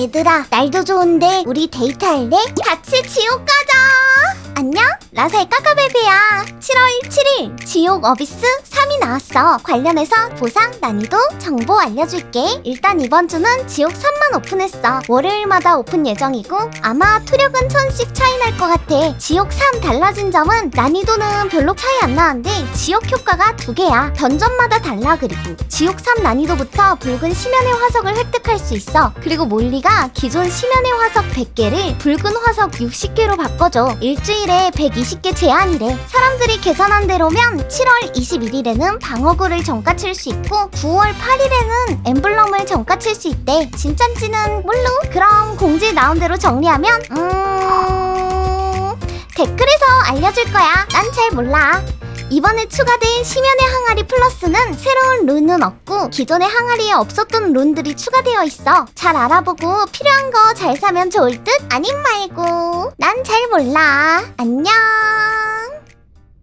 얘들아, 날도 좋은데 우리 데이트할래? 같이 지옥 가자! 안녕? 라사의 까까베베야. 7월 7일 지옥 어비스 3이 나왔어. 관련해서 보상, 난이도, 정보 알려줄게. 일단 이번 주는 지옥 3 만 오픈했어. 월요일마다 오픈 예정이고 아마 투력은 천씩 차이 날 것 같아. 지옥 3 달라진 점은 난이도는 별로 차이 안 나는데 지옥 효과가 두 개야. 던전마다 달라 그리고 지옥 3 난이도부터 붉은 심연의 화석을 획득할 수 있어. 그리고 몰리가 기존 심연의 화석 100개를 붉은 화석 60개로 바꿔줘. 일주일에 120개 제한이래. 사람들이 계산한 대로면 7월 21일에는 방어구를 정가 칠 수 있고 9월 8일에는 엠블럼을 정가 칠 수 있대. 진짠 지는 몰루. 그럼 공지 나온 대로 정리하면 음... 댓글에서 알려줄 거야. 난 잘 몰라. 이번에 추가된 심연의 항아리 플러스는 새로운 룬은 없고 기존의 항아리에 없었던 룬들이 추가되어 있어. 잘 알아보고 필요한 거 잘 사면 좋을 듯? 아님 말고. 난 잘 몰라. 안녕.